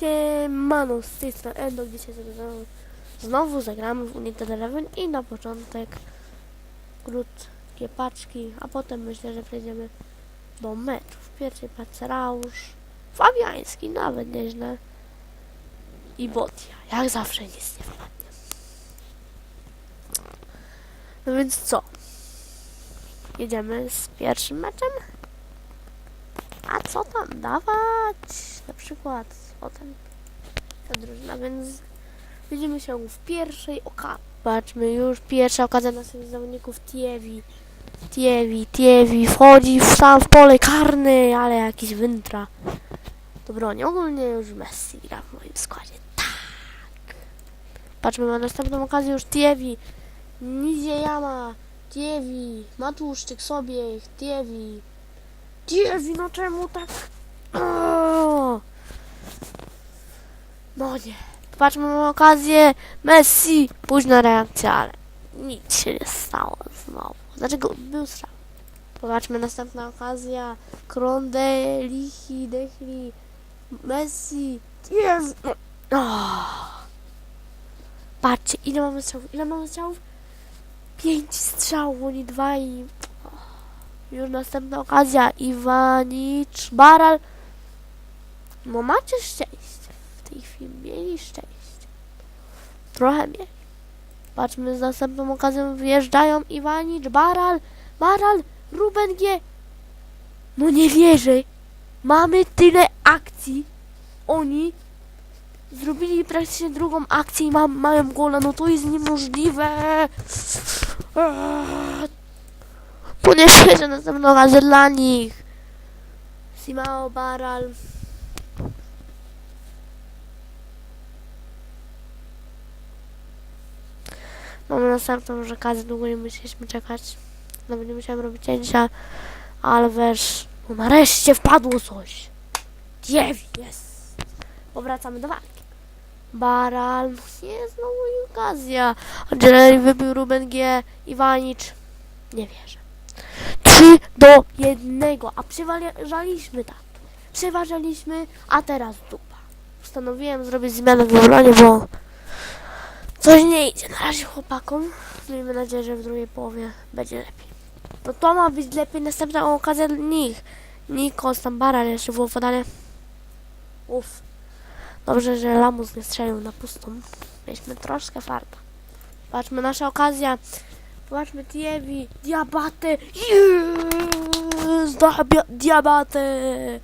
Siemano, z tej strony Endo, dzisiaj znowu, zagramy w United Eleven i na początek krótkie paczki, a potem myślę, że przejdziemy do meczów. W pierwszej paczce Rausz, Fabiański, nawet nieźle i Botia, jak zawsze nic nie wpadnie. No więc co? Jedziemy z pierwszym meczem? Co tam dawać? Na przykład o ten ta drużyna, więc widzimy się w pierwszej okazji. Patrzmy, już pierwsza okazja naszych zawodników Tiewi. Tiewi, Tiewi, wchodzi w sam w pole karne, ale jakiś wędra. To broni. Ogólnie już Messi gra w moim składzie. Tak. Patrzmy na następną okazję już Tiewi. Niziejama, Tiewi, Matuszczyk sobie, Tiewi. Tiewi, no czemu tak? O! No nie. Patrzmy na okazję. Messi. Późna reakcja, ale nic się nie stało znowu. Dlaczego był strzał? Popatrzmy, następna okazja. Kronde, Lichi, Dechli, Messi. Jest. Oh. Patrzcie, ile mamy strzałów? Ile mamy strzałów? Pięć strzałów, oni dwa i... Już następna okazja. Iwanicz, Baral. No macie szczęście. W tej chwili mieli szczęście. Trochę mieli. Patrzmy z następną okazją. Wjeżdżają Iwanicz, Baral, Baral, Ruben G. No nie wierzę. Mamy tyle akcji. Oni zrobili praktycznie drugą akcję i mam, mają gola. No to jest niemożliwe. Eee. To nie świeże następną okazję dla nich. Simao, Baral. Mamy następną już okazję, długo nie musieliśmy czekać. Nawet nie musiałem robić cięcia, ale wiesz, no nareszcie wpadło coś. Dziewi, jest. Powracamy do walki. Baral, no nie, znowu okazja. Angeleri wybił Ruben G. Iwanicz. Nie wierzę. 3 do 1, a przeważaliśmy tak. Przeważaliśmy, a teraz dupa. Postanowiłem zrobić zmianę w obronie, bo Coś nie idzie na razie chłopakom. Miejmy nadzieję, że w drugiej połowie będzie lepiej. No to ma być lepiej. Następna okazja dla nich. Nikos, tam Baral jeszcze było podanie. Uff. Dobrze, że Lamus nie strzelił na pustą. Mieliśmy troszkę farta. Patrzmy, nasza okazja. Patrzmy, Tiewi, Diabate. Jest! Diabia- Diabate.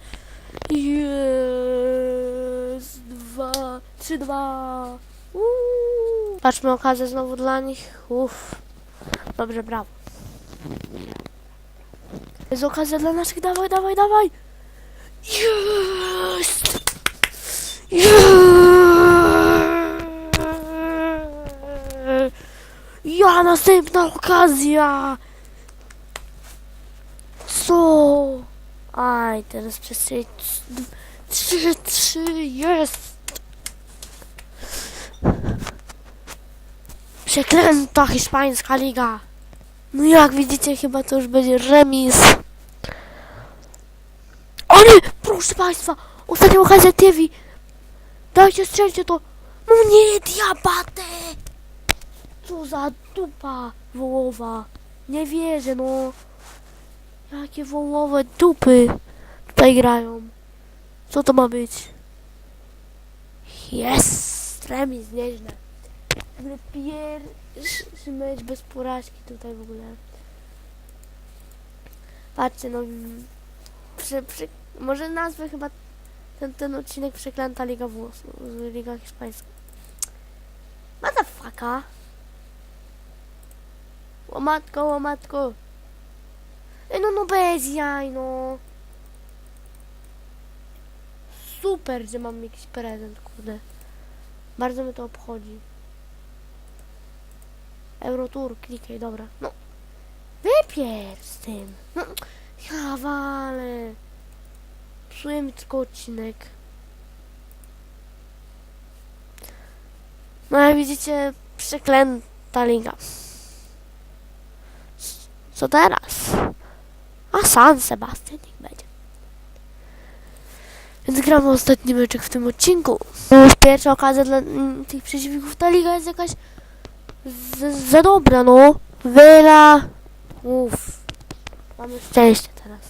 Jest! Dwa, trzy, dwa. Uuu. Patrzmy okazję znowu dla nich. Uff. Dobrze, brawo. Jest okazja dla naszych. Dawaj, dawaj, dawaj. Jest! Jest! Ja, następna okazja. Co? Aj, teraz przez trzy, trzy, trzy, jest. Przeklęta hiszpańska liga. No jak widzicie, chyba to już będzie remis. O nie! Proszę Państwa! Ostatnia okazja TV! Dajcie, strzelcie to! No nie, diabate! Co za dupa wołowa! Nie wierzę, no! Jakie wołowe dupy tutaj grają. Co to ma być? Jest! Remis, nieźle. Pierwszy mecz bez porażki tutaj w ogóle. Patrzcie, no... Przy, przy, może nazwę chyba ten, ten odcinek Przeklęta Liga Włoska, Liga Hiszpańska. Motherfucka! Łomatko, łomatko! Ej, no, no bez jaj, no! Super, że mam jakiś prezent, kurde. Bardzo mnie to obchodzi. Eurotour, klikaj, dobra. No, wypier z tym. No, ja walę. Psuję mi tylko odcinek. No jak widzicie, przeklęta liga. Co teraz? A San Sebastian niech będzie. Więc gramy ostatni meczek w tym odcinku. Już pierwsza okazja dla mm, tych przeciwników. Ta liga jest jakaś za dobra, no. Wyla. Uff. Mamy szczęście teraz.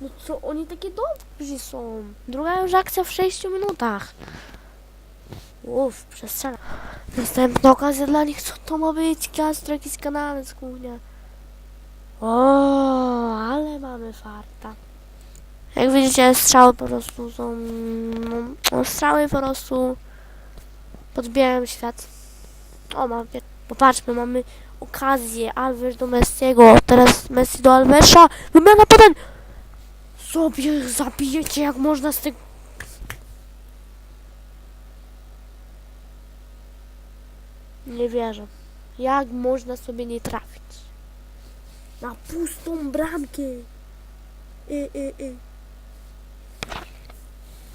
No co, oni takie dobrzy są. Druga już akcja w 6 minutach. Uff, przestrzela. Następna okazja dla nich, co to ma być? Castro, jakiś kanalec, głównie. O, ale mamy farta. Jak widzicie, strzały po prostu są... No, strzały po prostu podbijają świat. O, mam, popatrzmy, mamy okazję. Alves do Messiego, teraz Messi do Alvesa. Wymiana potem! Sobie zabijecie, jak można z tego... Nie wierzę. Jak można sobie nie trafić? Na pustą bramkę. Y, y, y.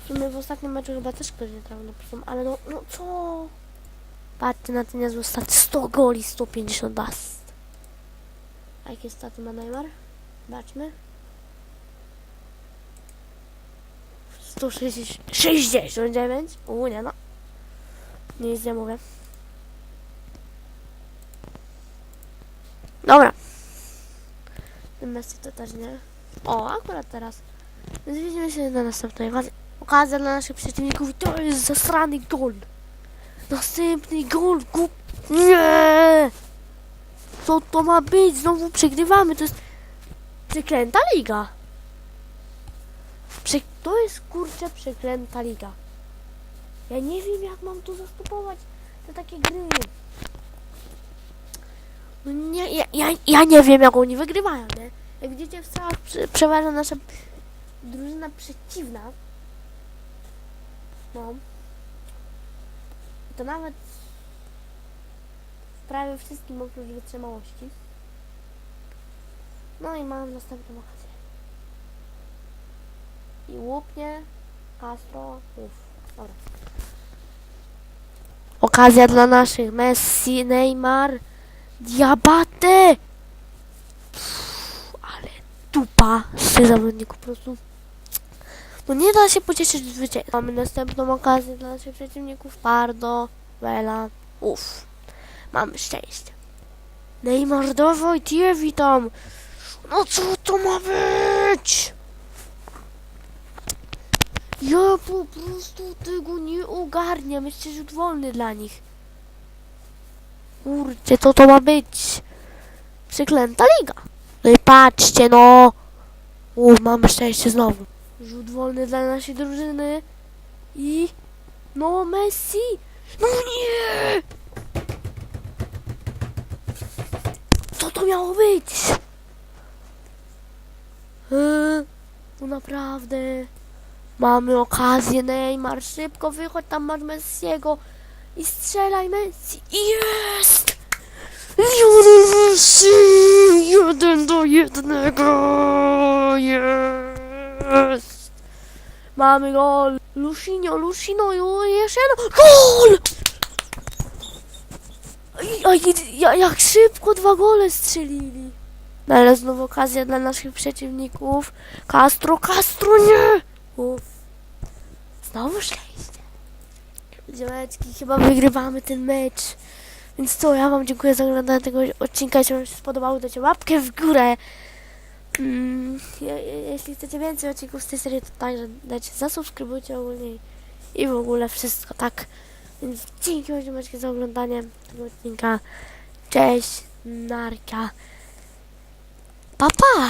W sumie w ostatnim meczu chyba też ktoś nie trafił na pustą, ale no, no co? Patrzcie na ten niezły stat. 100 goli, 150 asst. A jakie staty ma Neymar? Zobaczmy. 169. U, nie no. Nic nie mówię. Dobra. Messi to też nie. O, akurat teraz. Więc się na następnej okazji. Okazja dla naszych przeciwników i to jest zasrany gol. Następny gol, gup. Nie! Co to ma być? Znowu przegrywamy. To jest przeklęta liga. Prze to jest kurczę przeklęta liga. Ja nie wiem jak mam tu zastopować te takie gry. No nie, ja, ja, ja nie wiem jak oni wygrywają, nie? Jak widzicie w przeważa nasza drużyna przeciwna. No. To nawet w prawie wszystkim oprócz wytrzymałości. No i mam następną okazję. I łupnie Castro. Uff, dobra. Okazja dla naszych. Messi, Neymar. Diabate! Pff, ale dupa z tych zawodników po prostu. No nie da się pocieszyć zwycięstwa. Mamy następną okazję dla naszych przeciwników. Pardo, Vela. Uff. Mamy szczęście. Neymar, dawaj, tie witam. No co to ma być? Ja po prostu tego nie ogarniam. Rzut wolny dla nich. Kurczę, co to ma być? Przeklęta liga. No i patrzcie, no. Uff, mamy szczęście znowu. Rzut wolny dla naszej drużyny. I... No, Messi! No nie! Co to miało być? Eee, no naprawdę. Mamy okazję, Neymar, szybko wychodź, tam masz Messiego. I strzelaj Messi. I Jest! Messi! Jeden do jednego! Jest! Mamy gol! Lucinio, Lucino, jeszcze jedno! GOL! Ja, jak szybko dwa gole strzelili. No ale znowu okazja dla naszych przeciwników. Castro, Castro, nie! Uff. Znowu szczęście. Ziomeczki, chyba wygrywamy ten mecz. Więc co, ja wam dziękuję za oglądanie tego odcinka. Jeśli wam się spodobało, dajcie łapkę w górę. Mm, je, je, jeśli chcecie więcej odcinków z tej serii, to także dajcie, zasubskrybujcie ogólnie i- w ogóle wszystko, tak. Więc dzięki ziomeczki za oglądanie tego odcinka. Cześć, narka. Pa, pa!